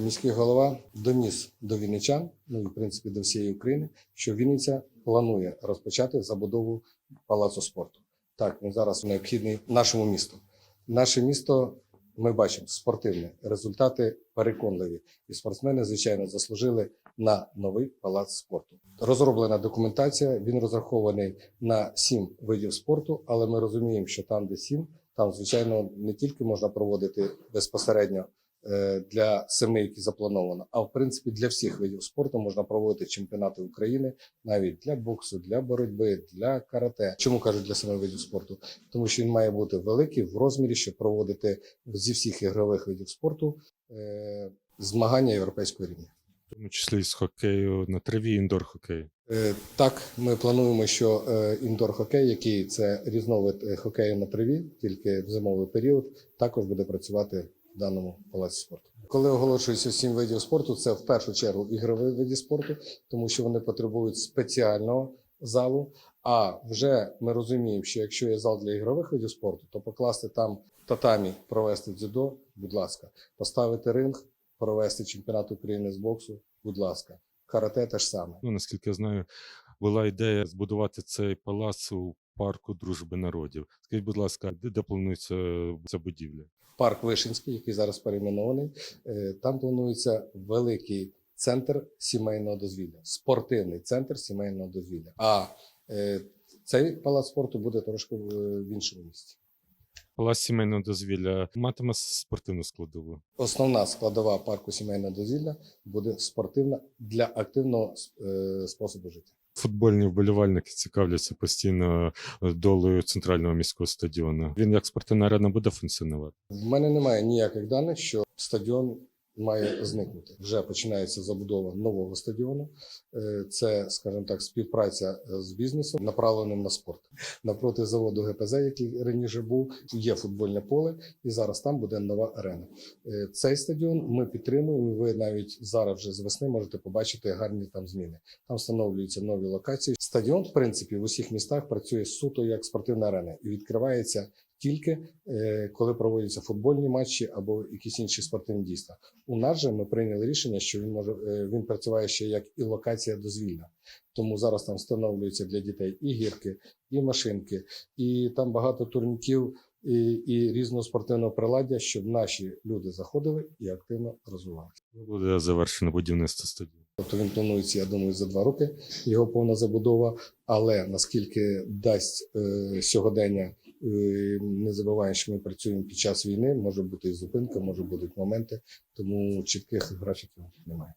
Міський голова доніс до вінничан, ну і в принципі до всієї України, що Вінниця планує розпочати забудову палацу спорту. Так, він зараз необхідний нашому місту. Наше місто ми бачимо спортивне результати переконливі, і спортсмени, звичайно, заслужили на новий палац спорту. Розроблена документація. Він розрахований на сім видів спорту, але ми розуміємо, що там, де сім, там звичайно не тільки можна проводити безпосередньо для семи, які заплановано, а в принципі для всіх видів спорту можна проводити чемпіонати України, навіть для боксу, для боротьби, для карате. Чому кажуть для семи видів спорту? Тому що він має бути великий в розмірі, щоб проводити зі всіх ігрових видів спорту е, змагання європейського рівня. в тому числі з хокею на траві, індор хокею. Е, Так, ми плануємо, що е, індор-хокей, який це різновид е, хокею на траві, тільки в зимовий період, також буде працювати в даному палаці спорту. Коли оголошується сім видів спорту, це в першу чергу ігрові види спорту, тому що вони потребують спеціального залу. А вже ми розуміємо, що якщо є зал для ігрових видів спорту, то покласти там татамі, провести дзюдо, будь ласка, поставити ринг, провести чемпіонат України з боксу, будь ласка, карате теж саме. Ну, наскільки я знаю, була ідея збудувати цей палац у парку дружби народів. Скажіть, будь ласка, де, де планується ця будівля? парк Вишинський, який зараз перейменований. е, Там планується великий центр сімейного дозвілля, спортивний центр сімейного дозвілля. А е, цей палац спорту буде трошки в іншому місці. Палац сімейного дозвілля матиме спортивну складову. Основна складова парку сімейного дозвілля буде спортивна для активного е, способу життя. Футбольні вболівальники цікавляться постійно е, долею центрального міського стадіону. Він як спортивна арена буде функціонувати. В мене немає ніяких даних, що стадіон має зникнути. Вже починається забудова нового стадіону. Е, Це, скажімо так, співпраця е, з бізнесом, направленим на спорт. Напроти заводу ГПЗ, який раніше був, є футбольне поле, і зараз там буде нова арена. Е, Цей стадіон ми підтримуємо. Ви навіть зараз вже з весни можете побачити гарні там зміни. Там встановлюються нові локації. Стадіон, в принципі, в усіх містах працює суто як спортивна арена і відкривається тільки е, коли проводяться футбольні матчі або якісь інші спортивні дійства. У нас же ми прийняли рішення, що він може е, він працює ще як і локація дозвільна. Тому зараз там встановлюються для дітей і гірки, і машинки, і там багато турніків і, і різного спортивного приладдя, щоб наші люди заходили і активно розвивалися. Буде завершено будівництво стадіону. Тобто він планується, я думаю, за два роки його повна забудова. Але наскільки дасть е, сьогодення, не забуваємо, що ми працюємо під час війни, може бути і зупинка, може бути моменти, тому чітких графіків немає.